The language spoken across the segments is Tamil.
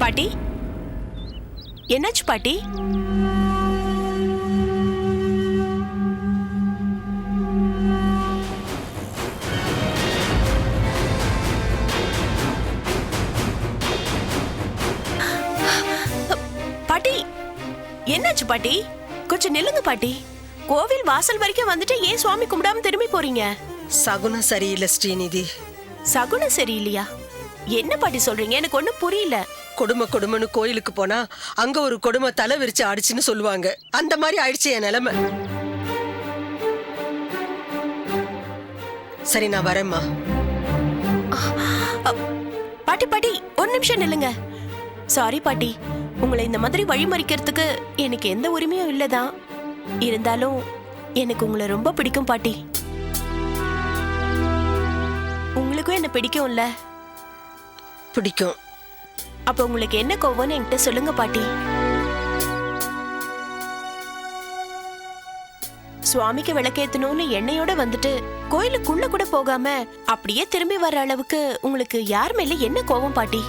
பாட்டி? என்னாச்சு பாட்டி? பாட்டி என்னாச்சு பாட்டி? கொஞ்சம் நில்லுங்க பாட்டி. கோவில் வாசல் வரைக்கும் வந்துட்டு ஏன் சுவாமி கும்பிடாம திரும்பி போறீங்க? சகுனம் சரியில்லை ஸ்ரீநிதி. சகுனம் சரியில்லையா? என்ன பாட்டி சொல்றீங்க? எனக்கு ஒண்ணும் புரியல. கொடுமை கொடுமைன்னு கோயிலுக்கு போனா அங்க ஒரு கொடுமை தலை விரிச்சு ஆடிச்சுன்னு சொல்லுவாங்க. அந்த மாதிரி ஆயிடுச்சு என் நிலைமை. சரி நான் வரேம்மா. பாட்டி பாட்டி ஒரு நிமிஷம் நில்லுங்க. சாரி பாட்டி. உங்களை இந்த மாதிரி வழிமறிக்கிறதுக்கு எனக்கு எந்த உரிமையும் இல்லதான். இருந்தாலும் எனக்கு உங்களை ரொம்ப பிடிக்கும் பாட்டி. உங்களுக்கும் என்ன பிடிக்கும்ல? பிடிக்கும். அப்ப உங்களுக்கு என்ன கோவம்னு என்கிட்ட சொல்லுங்க பாட்டி. சுவாமிக்கு விளக்கேத்தணும்னு எண்ணெயோட வந்துட்டு கோயிலுக்குள்ள கூட போகாம அப்படியே திரும்பி வர்ற அளவுக்கு உங்களுக்கு யார் மேல என்ன கோவம் பாட்டி?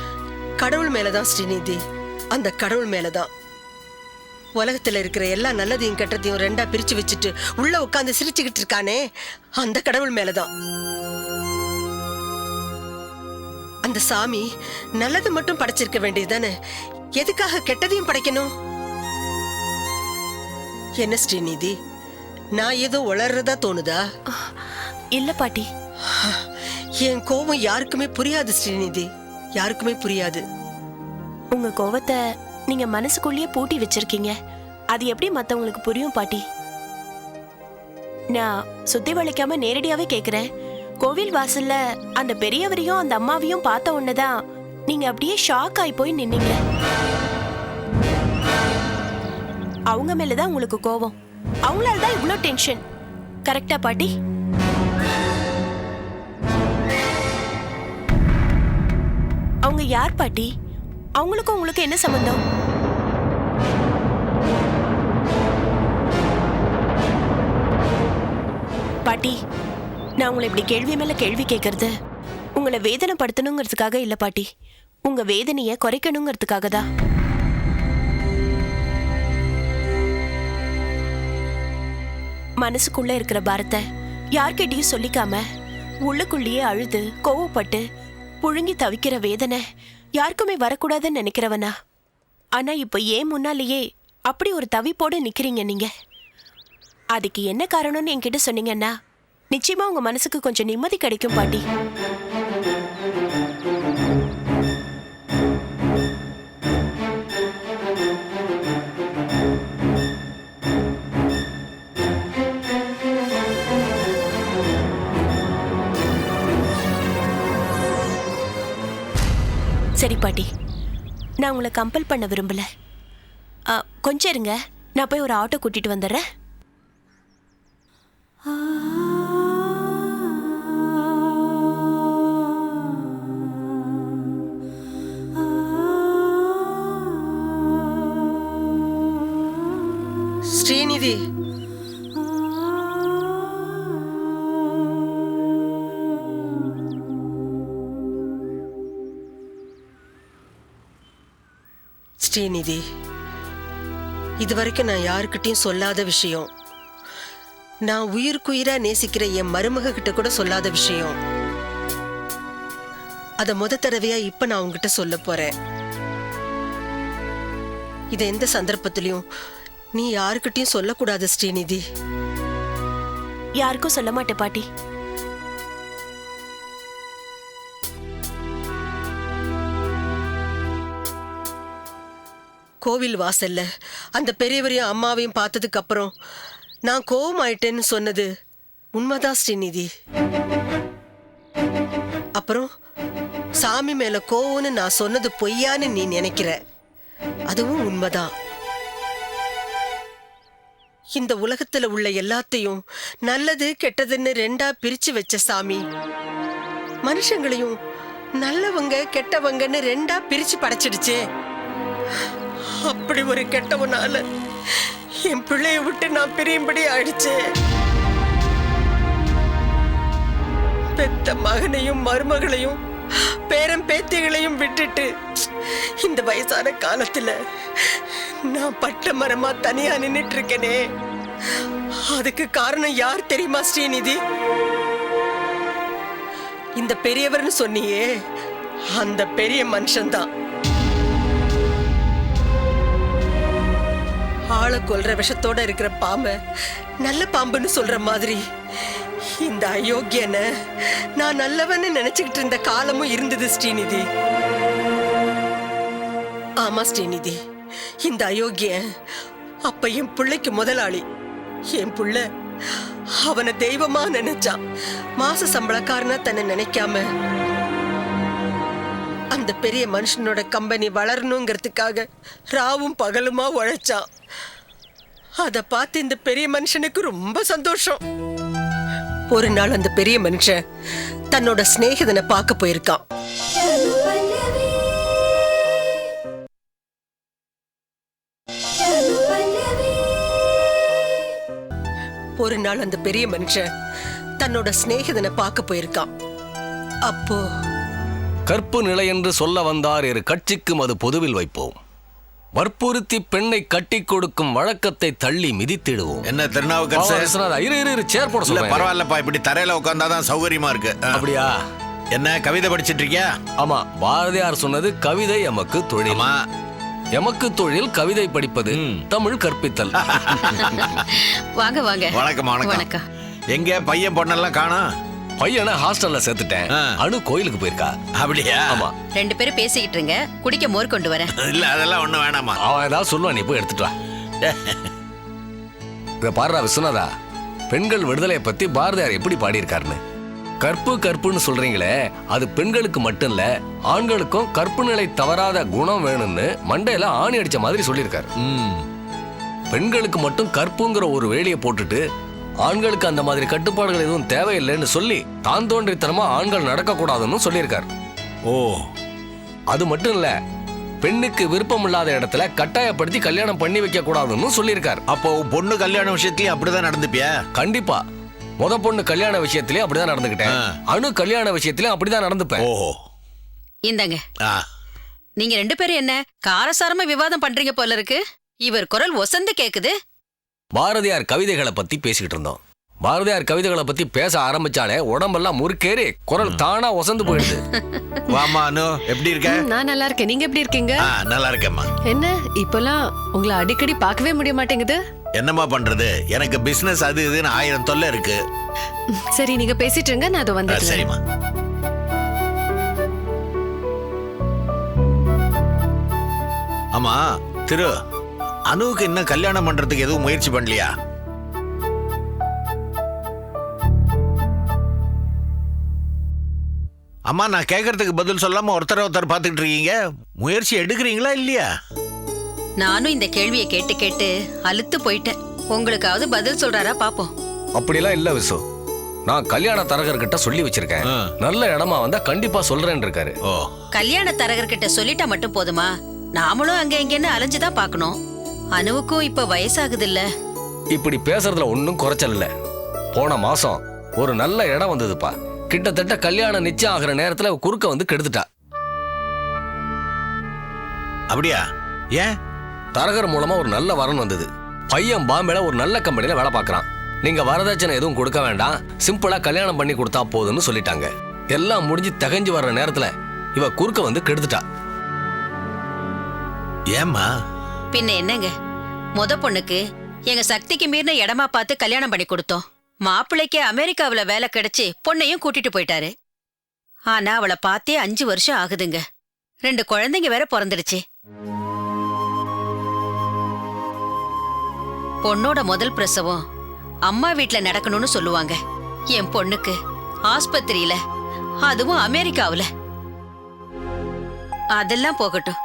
கடவுள் மேலதான் ஸ்ரீநிதி. அந்த கடவுள் மேலதான். உலகத்துல இருக்கிற எல்லா நல்லதையும் கெட்டதையும் ரெண்டா பிரிச்சு வச்சுட்டு உள்ள உட்காந்து சிரிச்சுக்கிட்டு இருக்கானே அந்த கடவுள் மேலதான். அந்த சாமி நல்லது மட்டும் படைச்சிருக்க வேண்டியதுதானே? எதுக்காக கெட்டதையும் படைக்கணும்? என்ன ஸ்ரீநிதி? நான் ஏதோ உளறதா தோணுதா? இல்ல பாட்டி. என் கோபம் யாருக்குமே புரியாது ஸ்ரீநிதி. யாருக்குமே புரியாது. உங்க கோவத்தை நீங்க மனசுக்குள்ளேயே பூட்டி வச்சிருக்கீங்க. அது எப்படி மத்தவங்களுக்கு புரியும் பாட்டி? நான் சுத்தி வளைக்காம நேரடியாவே கேக்குறேன். கோவில் வாசல்ல அந்த பெரியவரையும் அந்த அம்மாவையும் பார்த்த உடனேதான் நீங்க அப்படியே ஷாக் ஆகி போய் நின்னீங்க. அவங்க மேலதான் உங்களுக்கு கோவம். அவங்களால தான் இவ்வளோ டென்ஷன் கரெக்டா பாட்டி? அவங்க யார் பாட்டி? அவங்களுக்கும் உங்களுக்கு என்ன சம்பந்தம்? பாட்டி நான் உங்களை இப்படி கேள்வி மேல கேள்வி கேட்கறது உங்களை வேதனைப்படுத்தணுங்கிறதுக்காக இல்ல பாட்டி. உங்க வேதனைய குறைக்கணுங்கிறதுக்காக தான் மனசுக்குள்ள இருக்கிற பாரத்தை யார்கிட்டயும் சொல்லிக்காம உள்ளுக்குள்ளேயே அழுது கோவப்பட்டு புழுங்கி தவிக்கிற வேதனை யாருக்குமே வரக்கூடாதுன்னு நினைக்கிறவனா? ஆனா இப்ப ஏன் முன்னாலேயே அப்படி ஒரு தவிப்போடு நிக்கிறீங்க நீங்க? அதுக்கு என்ன காரணம்னு என்கிட்ட சொன்னீங்கன்னா நிச்சயமா உங்க மனசுக்கு கொஞ்சம் நிம்மதி கிடைக்கும் பாட்டி. சரி பாட்டி. நான் உங்களை கம்பல் பண்ண விரும்பல. கொஞ்சம் இருங்க. நான் போய் ஒரு ஆட்டோ கூட்டிட்டு வந்துடுறேன். ஸ்ரீநிதி ஸ்ரீநிதி இதுவரைக்கும் நான் யாருக்கிட்டையும் சொல்லாத விஷயம். நான் உயிருக்குயிரா நேசிக்கிற என் மருமக கிட்ட கூட சொல்லாத விஷயம். அத முத தடவையா இப்ப நான் உங்ககிட்ட சொல்ல போறேன். இதை எந்த சந்தர்ப்பத்திலையும் நீ யாருக்கிட்டையும் சொல்லக்கூடாது ஸ்ரீநிதி. யாருக்கும் சொல்ல மாட்டேன் பாட்டி. கோவில் வாசல்ல அந்த பெரியவரையும் அம்மாவையும் பார்த்ததுக்கு அப்புறம் நான் கோவமாயிட்டேன்னு சொன்னது உண்மைதான் ஸ்ரீநிதி? அப்புறம் சாமி மேல கோவம்னு நான் சொன்னது பொய்யான்னு நீ நினைக்கிற அதுவும் உண்மைதான் இந்த உலகத்துல உள்ள எல்லாத்தையும் நல்லது கெட்டதுன்னு ரெண்டா பிரிச்சு வச்ச சாமி. மனுஷங்களையும் நல்லவங்க கெட்டவங்கன்னு ரெண்டா பிரிச்சு படைச்சிடுச்சே. அப்படி ஒரு கெட்டவனால என் பிள்ளைய விட்டு நான் பிரியும்படி ஆயிடுச்சு. பெத்த மகனையும் மருமகளையும் பேரன் பேத்திகளையும் விட்டுட்டு இந்த வயசான காலத்துல நான் பட்ட மரமா தனியா நின்னுட்டு இருக்கேனே அதுக்கு காரணம் யார் தெரியுமா ஸ்ரீநிதி? இந்த பெரியவர்னு சொன்னியே அந்த பெரிய மனுஷன்தான். ஆளை கொல்ற விஷத்தோட இருக்கிற பாம்பை நல்ல பாம்புன்னு சொல்ற மாதிரி இந்த அயோக்கியன நான் நல்லவன்னு நினைச்சுக்கிட்டு இருந்த காலமும் இருந்தது ஸ்ரீநிதி. ஆமா ஸ்ரீநிதி. இந்த அயோக்கியன் அப்ப என் பிள்ளைக்கு முதலாளி. என் புள்ள அவனை தெய்வமா நினைச்சான் மாச சம்பளக்காரனா தன்னை நினைக்காம அந்த பெரிய மனுஷனோட கம்பெனி வளரணுங்கிறதுக்காக ராவும் பகலுமா உழைச்சான். அதை பார்த்து இந்த பெரிய மனுஷனுக்கு ரொம்ப சந்தோஷம். ஒரு நாள் அந்த பெரிய மனுஷன் தன்னோட சிநேகிதனை பார்க்க போயிருக்கான். ஒரு நாள் அந்த பெரிய மனுஷன் தன்னோட சிநேகிதனை பார்க்க போயிருக்கான். அப்போ கற்பு நிலை என்று சொல்ல வந்தார் இரு கட்சிக்கும் அது பொதுவில் வைப்போம். வற்புறுத்தி பெண்ணை கட்டிக் கொடுக்கும் வழக்கத்தை தள்ளி மிதித்திடுவோம். என்ன பாவம் திருநாவுக்கரசு விஸ்வநாதா, இரு இரு இரு சேர் போட சொல்றேன். பரவாயில்லப்பா இப்படி தரையில உட்காந்தாதான் சௌகரியமா இருக்கு. அப்படியா? என்ன கவிதை படிச்சிட்டு இருக்கியா? ஆமா பாரதியார் சொன்னது கவிதை எமக்கு தொழில். எமக்கு தொழில் கவிதை படிப்பது. தமிழ் கற்பித்தல். வாங்க வாங்க. வணக்கம். வணக்கம். எங்க பையன் பொண்ணெல்லாம் காணோம்? பையனை ஹாஸ்டல்ல சேர்த்துட்டேன். அனு கோயிலுக்கு போயிருக்கா. அப்படியா? ஆமா. ரெண்டு பேரும் பேசிக்கிட்டு இருங்க. குடிக்க மோர் கொண்டு வரேன். இல்ல அதெல்லாம் ஒண்ணும் வேணாமா அவன் ஏதாவது சொல்லுவான் நீ போய் எடுத்துட்டு வா. இத பாருடா விஸ்வநாதா. பெண்கள் விடுதலையை பத்தி பாரதியார் எப்படி பாடியிருக்காருன்னு. கற்பு கற்புன்னு சொல்றீங்களே அது பெண்களுக்கு மட்டும் இல்ல ஆண்களுக்கும் கற்பு நிலை தவறாத குணம் வேணும்னு மண்டையில ஆணி அடிச்ச மாதிரி சொல்லியிருக்காரு. ம். பெண்களுக்கு மட்டும் கற்புங்கிற ஒரு வேலையை போட்டுட்டு ஆண்களுக்கு அந்த மாதிரி கட்டுப்பாடுகள் எதுவும் தேவையில்லைன்னு சொல்லி தான் தோன்றித்தனமா ஆண்கள் நடக்கக்கூடாதுன்னு சொல்லியிருக்காரு. ஓ. அது மட்டும் இல்ல பெண்ணுக்கு விருப்பம் இல்லாத இடத்துல கட்டாயப்படுத்தி கல்யாணம் பண்ணி வைக்க கூடாதுன்னு சொல்லியிருக்காரு. அப்போ பொண்ணு கல்யாண விஷயத்துலயும் அப்படிதான் நடந்துப்பியா? கண்டிப்பா. முத பொண்ணு கல்யாண விஷயத்திலயும் அப்படிதான் நடந்துக்கிட்டேன். ஆ. அணு கல்யாண விஷயத்திலயும் அப்படிதான் நடந்துப்பேன். ஓஹோ. இந்தாங்க. ஆ. நீங்க ரெண்டு பேரும் என்ன காரசாரமா விவாதம் பண்றீங்க போல இருக்கு? இவர் குரல் ஒசந்து கேக்குது. பாரதியார் கவிதைகளை பத்தி பேசிக்கிட்டு இருந்தோம். பாரதியார் கவிதைகளை பத்தி பேச ஆரம்பிச்சாலே உடம்பெல்லாம் முறுக்கேறி குரல் தானா ஒசந்து போயிடுது. வாமா அனு எப்படி இருக்க? நான் நல்லா இருக்கேன். நீங்க எப்படி இருக்கீங்க? ஆ நல்லா இருக்கேம்மா. என்ன? இப்பெல்லாம் உங்களை அடிக்கடி பார்க்கவே முடிய மாட்டேங்குது. என்னம்மா பண்றது? எனக்கு பிசினஸ் அது இதுன்னு ஆயிரம் தொல்லை இருக்கு. சரி நீங்க பேசிட்டு இருங்க நான் அதை ஆ, வந்துடுறேன். சரிம்மா. ஆமா திரு அனுவுக்கு இன்னும் கல்யாணம் பண்றதுக்கு எதுவும் முயற்சி பண்ணலையா? அம்மா நான் கேட்கறதுக்கு பதில் சொல்லாம ஒருத்தர் ஒருத்தர் பார்த்துக்கிட்டு இருக்கீங்க. முயற்சி எடுக்கிறீங்களா இல்லையா? நானும் இந்த கேள்வியை கேட்டு கேட்டு அலுத்து போயிட்டேன். உங்களுக்காவது பதில் சொல்றாரா பாப்போம். அப்படிலாம் இல்ல விசு. நான் கல்யாண தரகர்கிட்ட சொல்லி வச்சிருக்கேன். நல்ல இடமா வந்தா கண்டிப்பா சொல்றேன்னு இருக்காரு. ஓ. கல்யாண தரகர்கிட்ட சொல்லிட்டா மட்டும் போதுமா? நாமளும் அங்க இங்கன்னு அலைஞ்சுதான் பார்க்கணும். அனுவுக்கும் இப்ப வயசாகுது இல்ல இப்படி பேசுறதுல ஒன்றும் குறைச்சல் இல்ல. போன மாசம் ஒரு நல்ல இடம் வந்ததுப்பா. கிட்டத்தட்ட கல்யாணம் நிச்சயம் ஆகிற நேரத்துல குறுக்க வந்து கெடுத்துட்டா. அப்படியா? ஏன்? தரகர் மூலமா ஒரு நல்ல வரன் வந்தது. பையன் பாம்பேல ஒரு நல்ல கம்பெனில வேலை பார்க்கறான். நீங்க வரதட்சணை எதுவும் கொடுக்க வேண்டாம். சிம்பிளா கல்யாணம் பண்ணி கொடுத்தா போதும்னு சொல்லிட்டாங்க. எல்லாம் முடிஞ்சு தகஞ்சு வர்ற நேரத்துல இவ குறுக்க வந்து கெடுத்துட்டா. ஏம்மா? பின்ன என்னங்க? முத பொண்ணுக்கு எங்க சக்திக்கு மீறின இடமா பார்த்து கல்யாணம் பண்ணி கொடுத்தோம். மாப்பிள்ளைக்கு அமெரிக்காவில வேலை கிடைச்சு பொண்ணையும் கூட்டிட்டு போயிட்டாரு. ஆனா அவளை பார்த்தே அஞ்சு வருஷம் ஆகுதுங்க. ரெண்டு குழந்தைங்க வேற பிறந்துடுச்சு. பொண்ணோட முதல் பிரசவம் அம்மா வீட்ல நடக்கணும்னு சொல்லுவாங்க. என் பொண்ணுக்கு ஆஸ்பத்திரியில அதுவும் அமெரிக்காவில. அதெல்லாம் போகட்டும்.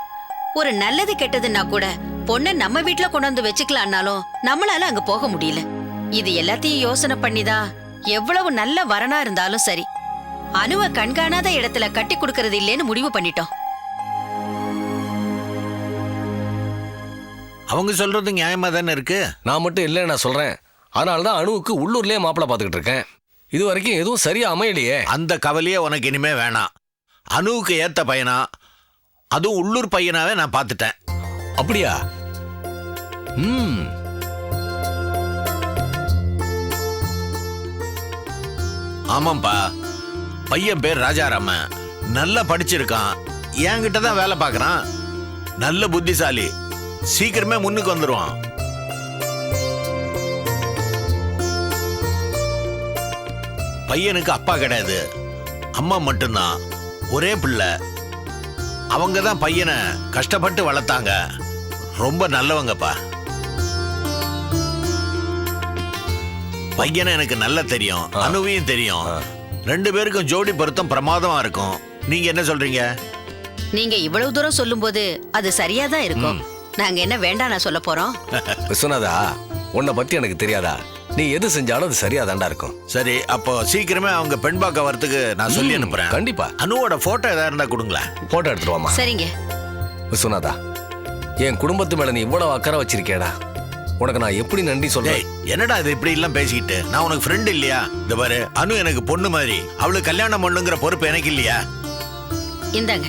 ஒரு நல்லது கெட்டதுன்னா கூட பொண்ணை நம்ம வீட்ல கொண்டு வந்து வச்சுக்கலான்னாலும் நம்மளால அங்க போக முடியல. இது எல்லாத்தையும் யோசனை பண்ணிதான் எவ்வளவு நல்ல வரனா இருந்தாலும் சரி. அணுவ கண்காணாத இடத்துல கட்டி கொடுக்கறது இல்லேன்னு முடிவு பண்ணிட்டோம். அவங்க சொல்றது நியாயமா தானே இருக்கு? நான் மட்டும் இல்லைன்னு நான் சொல்றேன். அதனால தான் அணுவுக்கு உள்ளூர்லயே மாப்பிள்ளை பார்த்துக்கிட்டு இருக்கேன். இது வரைக்கும் எதுவும் சரியா அமையலையே. அந்த கவலையே உனக்கு இனிமே வேணாம். அனுவுக்கு ஏத்த பையனா அதுவும் உள்ளூர் பையனாவே நான் பார்த்துட்டேன். அப்படியா? ம். ஆமாம்பா. பையன் பேர் ராஜாராமன். நல்லா படிச்சிருக்கான். என்கிட்ட தான் வேலை பார்க்குறான். நல்ல புத்திசாலி. சீக்கிரமே முன்னுக்கு வந்துருவான். பையனுக்கு அப்பா கிடையாது. அம்மா மட்டும்தான். ஒரே பிள்ளை. அவங்க தான் பையனை கஷ்டப்பட்டு வளர்த்தாங்க. ரொம்ப நல்லவங்கப்பா. பையனை எனக்கு நல்லா தெரியும் அனுவையும் தெரியும். ரெண்டு பேருக்கும் ஜோடி பொருத்தம் பிரமாதமா இருக்கும். நீங்க என்ன சொல்றீங்க? நீங்க இவ்வளவு தூரம் சொல்லும்போது அது சரியா தான் இருக்கும் நாங்க என்ன வேண்டாம் நான் சொல்ல போறோம்? விஸ்வநாதா உன்னை பத்தி எனக்கு தெரியாதா? நீ எது செஞ்சாலும் அது சரியா தாண்டா இருக்கும். சரி அப்போ சீக்கிரமே அவங்க பெண் பார்க்க வரதுக்கு நான் சொல்லி அனுப்புறேன். கண்டிப்பா. அனுவோட போட்டோ ஏதாவது இருந்தா கொடுங்களேன். போட்டோ எடுத்துருவாமா சரிங்க. விஸ்வநாதா என் குடும்பத்து மேல நீ இவ்வளவு அக்கறை வச்சிருக்கேடா உனக்கு நான் எப்படி நன்றி சொல்றேன்? என்னடா இது இப்படி எல்லாம் பேசிக்கிட்டு? நான் உனக்கு ஃப்ரெண்ட் இல்லையா? இந்த பாரு அனு எனக்கு பொண்ணு மாதிரி. அவளுக்கு கல்யாணம் பண்ணுங்கிற பொறுப்பு எனக்கு இல்லையா? இந்தாங்க.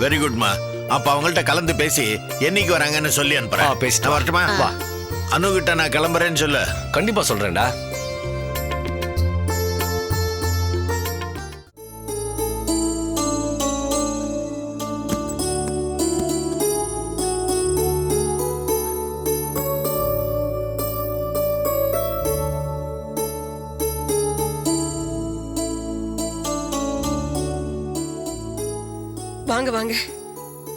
வெரி குட்மா அப்ப அவங்கள்ட்ட கலந்து பேசி என்னைக்கு வராங்கன்னு சொல்லி அனுப்புறேன். பேசிட்டு. வரட்டுமா? வா. அனு கிட்ட நான் கிளம்புறேன்னு சொல்லு. கண்டிப்பா சொல்றேன்டா. வாங்க வாங்க.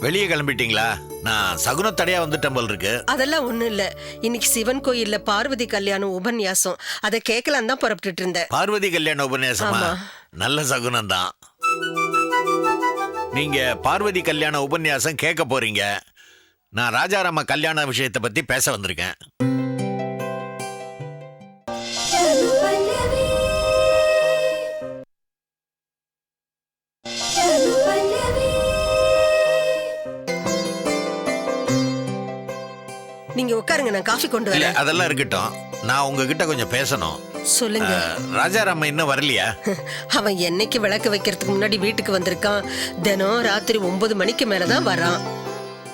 வெளியே கிளம்பிட்டீங்களா? நான் சகுனத்தடையா வந்துட்டேன் போல் இருக்கு. அதெல்லாம் ஒண்ணும் இல்ல. இன்னைக்கு சிவன் கோயில்ல பார்வதி கல்யாணம் உபன்யாசம். அதை கேட்கலாம் தான் புறப்பட்டுட்டு இருந்தேன். பார்வதி கல்யாண உபன்யாசமா? ஆமா. நல்ல சகுனம் தான். நீங்க பார்வதி கல்யாண உபன்யாசம் கேட்க போறீங்க. நான் ராஜாராம கல்யாண விஷயத்தை பத்தி பேச வந்திருக்கேன். நான் காஃபி கொண்டு இல்ல வரேன். அதெல்லாம் இருக்கட்டும். நான் உங்ககிட்ட கொஞ்சம் பேசணும். சொல்லுங்க. ராஜாராம இன்னும் வரலையா? அவன் என்னைக்கு விளக்கு வைக்கிறதுக்கு முன்னாடி வீட்டுக்கு வந்திருக்கான். தினம் ராத்திரி ஒன்பது மணிக்கு மேலதான் வரான்.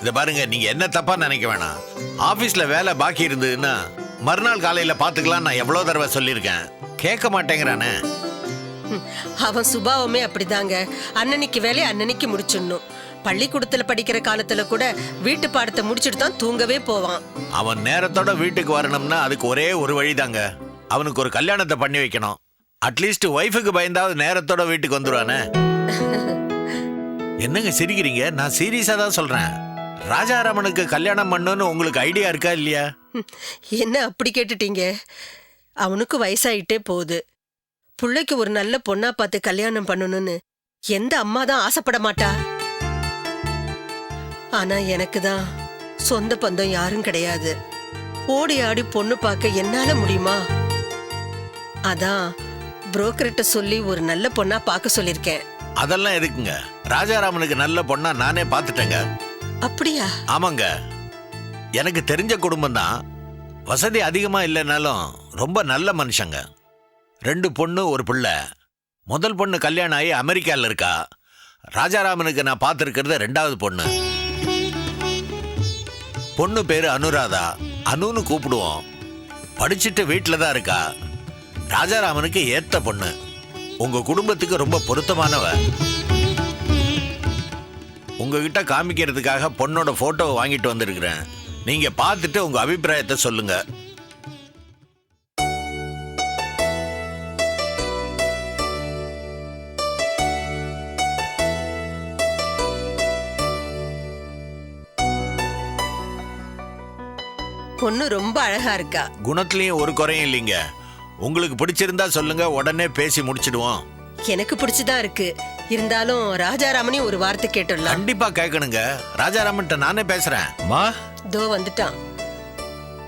இத பாருங்க நீங்க என்ன தப்பா நினைக்க வேணாம். ஆபீஸ்ல வேலை பாக்கி இருந்ததுன்னா மறுநாள் காலையில பாத்துக்கலாம் நான் எவ்வளவு தடவை சொல்லியிருக்கேன். கேட்க மாட்டேங்கிறானே. அவன் சுபாவமே அப்படிதாங்க. அன்னன்னைக்கு வேலையை அன்னன்னைக்கு முடிச்சிடணும். பள்ளிக்கூடத்துல படிக்கிற காலத்துல கூட வீட்டு பாடத்தை முடிச்சிட்டு தான் தூங்கவே போவான். அவன் நேரத்தோட வீட்டுக்கு வரணும்னா அதுக்கு ஒரே ஒரு வழிதாங்க. அவனுக்கு ஒரு கல்யாணத்தை பண்ணி வைக்கணும். அட்லீஸ்ட் ஒய்ஃபுக்கு பயந்தாவது நேரத்தோட வீட்டுக்கு வந்துருவானே. என்னங்க சிரிக்கிறீங்க? நான் சீரியஸா தான் சொல்றேன். ராஜாராமனுக்கு கல்யாணம் பண்ணணும்னு உங்களுக்கு ஐடியா இருக்கா இல்லையா? என்ன அப்படி கேட்டுட்டீங்க? அவனுக்கு வயசாயிட்டே போகுது. புள்ளைக்கு ஒரு நல்ல பொண்ணா பார்த்து கல்யாணம் பண்ணணும்னு எந்த அம்மா தான் ஆசைப்பட மாட்டா? ஆனா எனக்கு தான். சொந்த பந்தம் யாரும் கிடையாது. ஓடி ஆடி பொண்ணு பார்க்க என்னால முடியுமா? அதான் புரோக்கர்கிட்ட சொல்லி ஒரு நல்ல பொண்ணா பார்க்க சொல்லியிருக்கேன். அதெல்லாம் எதுக்குங்க? ராஜாராமனுக்கு நல்ல பொண்ணா நானே பார்த்துட்டேங்க. அப்படியா? ஆமாங்க. எனக்கு தெரிஞ்ச குடும்பம் தான். வசதி அதிகமா இல்லைனாலும் ரொம்ப நல்ல மனுஷங்க. ரெண்டு பொண்ணு ஒரு பிள்ளை. முதல் பொண்ணு கல்யாணம் ஆகி அமெரிக்கால இருக்கா. ராஜாராமனுக்கு நான் பார்த்துருக்கிறது ரெண்டாவது பொண்ணு. பொண்ணு பேரு அனுராதா. அனுன்னு கூப்பிடுவோம். படிச்சுட்டு வீட்டில் தான் இருக்கா. ராஜாராமனுக்கு ஏத்த பொண்ணு. உங்க குடும்பத்துக்கு ரொம்ப பொருத்தமானவ. உங்ககிட்ட காமிக்கிறதுக்காக பொண்ணோட போட்டோவை வாங்கிட்டு வந்திருக்கிறேன். நீங்க பார்த்துட்டு உங்க அபிப்பிராயத்தை சொல்லுங்க. பொண்ணு ரொம்ப அழகா இருக்கா. குணத்துலயும் ஒரு குறையும் இல்லைங்க. உங்களுக்கு பிடிச்சிருந்தா சொல்லுங்க உடனே பேசி முடிச்சிடுவோம். எனக்கு பிடிச்சுதான் இருக்கு. இருந்தாலும் ராஜாராமனையும் ஒரு வார்த்தை கேட்டுடலாம் கண்டிப்பா கேட்கணுங்க. ராஜாராமன்ட்ட நானே பேசுறேன். மா? தோ வந்துட்டான்.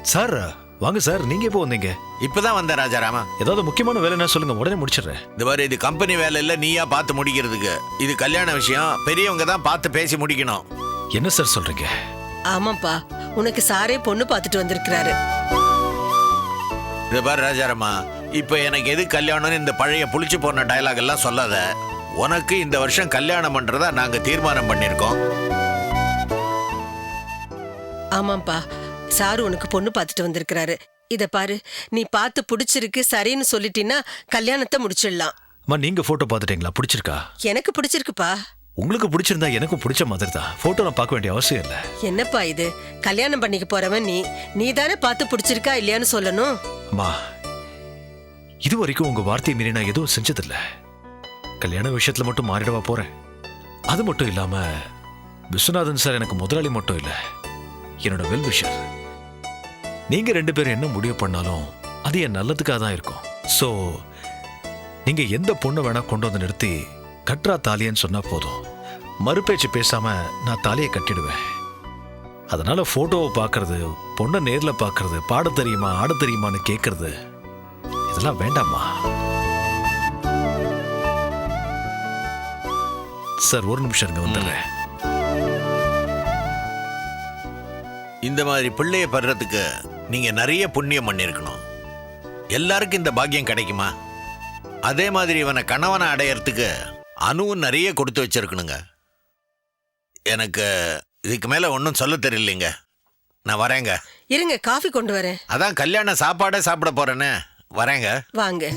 சார் வாங்க சார் நீங்க எப்போ வந்தீங்க? இப்பதான் வந்தேன் ராஜாராமா ஏதாவது முக்கியமான வேலை என்ன சொல்லுங்க உடனே முடிச்சிடுறேன். இந்த மாதிரி இது கம்பெனி வேலை இல்ல நீயா பார்த்து முடிக்கிறதுக்கு. இது கல்யாண விஷயம் பெரியவங்க தான் பார்த்து பேசி முடிக்கணும். என்ன சார் சொல்றீங்க? ஆமாப்பா. உனக்கு சாரே பொண்ணு பார்த்துட்டு வந்திருக்கிறாரு. இது பாரு ராஜாராமா இப்ப எனக்கு எது கல்யாணம்னு இந்த பழைய புளிச்சு போன டயலாக் எல்லாம் சொல்லாத. உனக்கு இந்த வருஷம் கல்யாணம் பண்றதா நாங்க தீர்மானம் பண்ணிருக்கோம். ஆமாப்பா சாரு உனக்கு பொண்ணு பார்த்துட்டு வந்திருக்கிறாரு. இத பாரு நீ பார்த்து பிடிச்சிருக்கு சரின்னு சொல்லிட்டீன்னா கல்யாணத்தை முடிச்சிடலாம். அம்மா நீங்க போட்டோ பார்த்துட்டீங்களா? பிடிச்சிருக்கா? எனக்கு பிடிச்சிருக்குப்பா. உங்களுக்கு பிடிச்சிருந்தா எனக்கும் பிடிச்ச மாதிரி தான் போட்டோ நான் பார்க்க வேண்டிய அவசியம் இல்லை. என்னப்பா இது? கல்யாணம் பண்ணிக்க போறவன் நீ. நீ தானே பார்த்து பிடிச்சிருக்கா இல்லையான்னு சொல்லணும். அம்மா இது வரைக்கும் உங்க வார்த்தையை மீறி நான் எதுவும் செஞ்சதில்ல. கல்யாண விஷயத்துல மட்டும் மாறிடவா போறேன். அது மட்டும் இல்லாம விஸ்வநாதன் சார் எனக்கு முதலாளி மட்டும் இல்ல. என்னோட வெல் விஷர் நீங்க ரெண்டு பேரும் என்ன முடிவு பண்ணாலும் அது என் நல்லதுக்காக தான் இருக்கும். சோ நீங்க எந்த பொண்ணை வேணா கொண்டு வந்து நிறுத்தி கட்டுறா தாலியன்னு சொன்னா போதும். மறுபேச்சு பேசாம நான் தாலியை கட்டிடுவேன். அதனால போட்டோவை பார்க்கறது பொண்ணை நேரில் பார்க்கறது பாட தெரியுமா ஆட தெரியுமான்னு கேட்கறது இதெல்லாம் வேண்டாமா சார் ஒரு நிமிஷம் இருங்க வந்துடுறேன். இந்த மாதிரி பிள்ளைய படுறதுக்கு நீங்க நிறைய புண்ணியம் பண்ணிருக்கணும் எல்லாருக்கும் இந்த பாக்கியம் கிடைக்குமா? அதே மாதிரி இவனை கணவனை அடையறதுக்கு அணுவும் நிறைய கொடுத்து வச்சிருக்கணுங்க. எனக்கு இதுக்கு மேல ஒன்றும் சொல்ல தெரியலைங்க. நான் வரேங்க. இருங்க காஃபி கொண்டு வரேன். அதான் கல்யாண சாப்பாடே சாப்பிட போறேன்னு. வரேங்க. வாங்க.